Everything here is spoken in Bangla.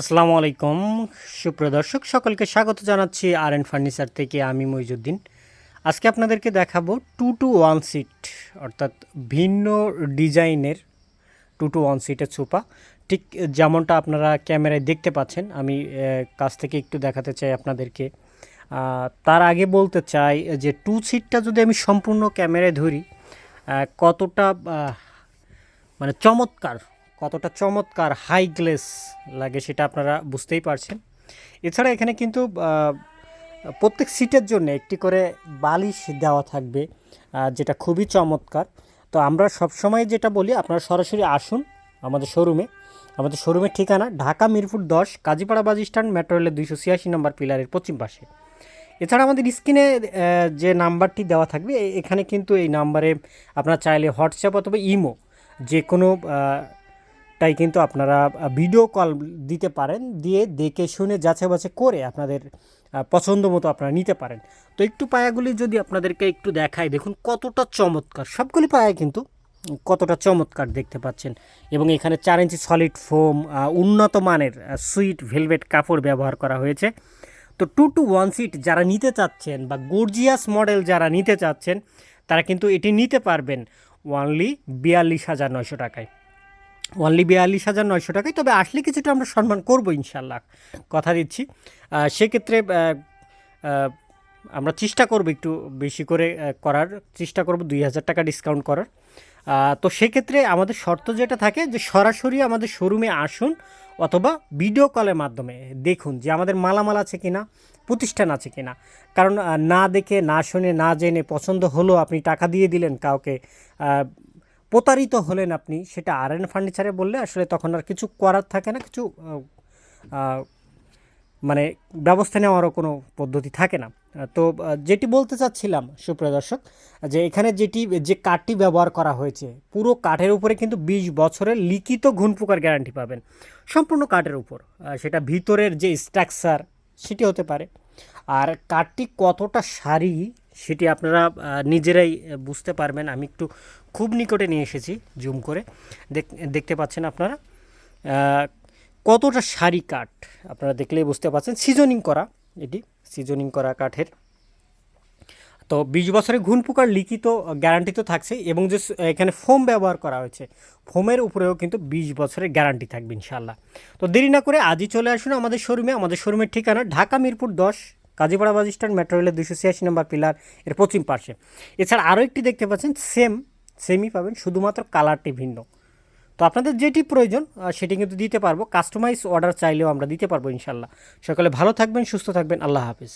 আসসালামু আলাইকুম। সুপ্রদর্শক সকলকে স্বাগত জানাচ্ছি আর এন ফার্নিচার থেকে আমি মইজুদ্দিন। আজকে আপনাদেরকে দেখাবো টু টু ওয়ান সিট অর্থাৎ ভিন্ন ডিজাইনের টু টু ওয়ান সিটের সোফা ঠিক যেমনটা আপনারা ক্যামেরায় দেখতে পাচ্ছেন, আমি কাছ থেকে একটু দেখাতে চাই আপনাদেরকে। তার আগে বলতে চাই যে টু সিটটা যদি আমি সম্পূর্ণ ক্যামেরায় ধরি কতটা মানে চমৎকার কতটা চমৎকার হাই গ্লেস লাগে সেটা আপনারা বুঝতেই পারছেন। এছাড়া এখানে কিন্তু প্রত্যেক সিটের জন্য একটি করে বালিশ দেওয়া থাকবে যেটা খুবই চমৎকার। তো আমরা সবসময় যেটা বলি, আপনারা সরাসরি আসুন আমাদের শোরুমে আমাদের শোরুমের ঠিকানা ঢাকা মিরপুর দশ, কাজীপাড়া বাস স্ট্যান্ড মেট্রো রেলের দুইশো ছিয়াশি নম্বর পিলারের পশ্চিম পাশে। এছাড়া আমাদের স্ক্রিনে যে নাম্বারটি দেওয়া থাকবে এখানে কিন্তু এই নাম্বারে আপনারা চাইলে হোয়াটসঅ্যাপ অথবা ইমো যে কোনো তাই কিন্তু আপনারা ভিডিও কল দিতে পারেন, দিয়ে দেখে শুনে যাচাই বাছাই করে আপনাদের পছন্দ মতো আপনারা নিতে পারেন। তো একটু পায়াগুলি যদি আপনাদেরকে একটু দেখাই, দেখুন কতটা চমৎকার, সবগুলি পায়া কিন্তু কতটা চমৎকার দেখতে পাচ্ছেন। এবং এখানে চার ইঞ্চি সলিড ফোম উন্নত মানের সুইট ভেলভেট কাপড় ব্যবহার করা হয়েছে। তো টু টু ওয়ান সিট যারা নিতে চাচ্ছেন বা গর্জিয়াস মডেল যারা নিতে চাচ্ছেন, তারা কিন্তু এটি নিতে পারবেন ওয়ানলি বিয়াল্লিশ হাজার নয়শো টাকায়। অনলি বিয়াল্লিশ হাজার নয়শো টাকায় তবে আসলে কিছুটা আমরা সম্মান করব ইনশাল্লাহ কথা দিচ্ছি সেক্ষেত্রে আমরা চেষ্টা করব একটু বেশি করে করার, চেষ্টা করব দুই হাজার টাকা ডিসকাউন্ট করার। তো সেক্ষেত্রে আমাদের শর্ত যেটা থাকে যে সরাসরি আমাদের শোরুমে আসুন অথবা ভিডিও কলের মাধ্যমে দেখুন যে আমাদের মালামাল আছে কিনা, প্রতিষ্ঠান আছে কি না কারণ না দেখে, না শুনে, না জেনে পছন্দ হলো আপনি টাকা দিয়ে দিলেন কাউকে প্রতারিত হলেন আপনি, সেটা আর এন ফার্নিচারে বললে আসলে তখন আর কিছু করার থাকে না, কিছু মানে ব্যবস্থা নেওয়ারও কোনো পদ্ধতি থাকে না। তো যেটি বলতে চাচ্ছিলাম, সুপ্রিয় দর্শক, যে এখানে যেটি, যে কাঠটি ব্যবহার করা হয়েছে, পুরো কাঠের উপরে কিন্তু বিশ বছরের লিখিত ঘুণ পোকার গ্যারান্টি পাবেন। সম্পূর্ণ কাঠের উপর সেটা ভিতরের যে স্ট্রাকচার সেটি হতে পারে। আর কাঠটি কতটা সারি সেটি আপনারা নিজেরাই বুঝতে পারবেন। আমি একটু খুব নিকটে নিয়ে এসেছি, জুম করে। দেখ- দেখতে পাচ্ছেন আপনারা কতটা শাড়ি কাঠ আপনারা দেখলেই বুঝতে পারছেন। সিজনিং করা, এটি সিজনিং করা কাঠের। তো বিশ বছরের ঘুণ পোকার লিখিত, গ্যারান্টি তো থাকছে এবং যে এখানে ফোম ব্যবহার করা হয়েছে, ফোমের উপরেও কিন্তু বিশ বছরের গ্যারান্টি থাকবে ইনশাল্লাহ তো দেরি না করে আজই চলে আসুন আমাদের শোরুমে। আমাদের শোরুমের ঠিকানা ঢাকা মিরপুর দশ কাজীপাড়া বাস স্ট্যান্ড, মেট্রো রেলের দুশো ছিয়াশি নম্বর পিলার, এর পশ্চিম পার্শ্বে। এছাড়া আরও একটি দেখতে পাচ্ছেন, সেম, সেমই পাবেন, শুধুমাত্র কালারটি ভিন্ন। তো আপনাদের যেটি প্রয়োজন সেটি কিন্তু দিতে পারব। কাস্টমাইজ অর্ডার চাইলেও আমরা দিতে পারব ইনশাল্লাহ। সকলে ভালো থাকবেন, সুস্থ থাকবেন, আল্লাহ হাফিজ।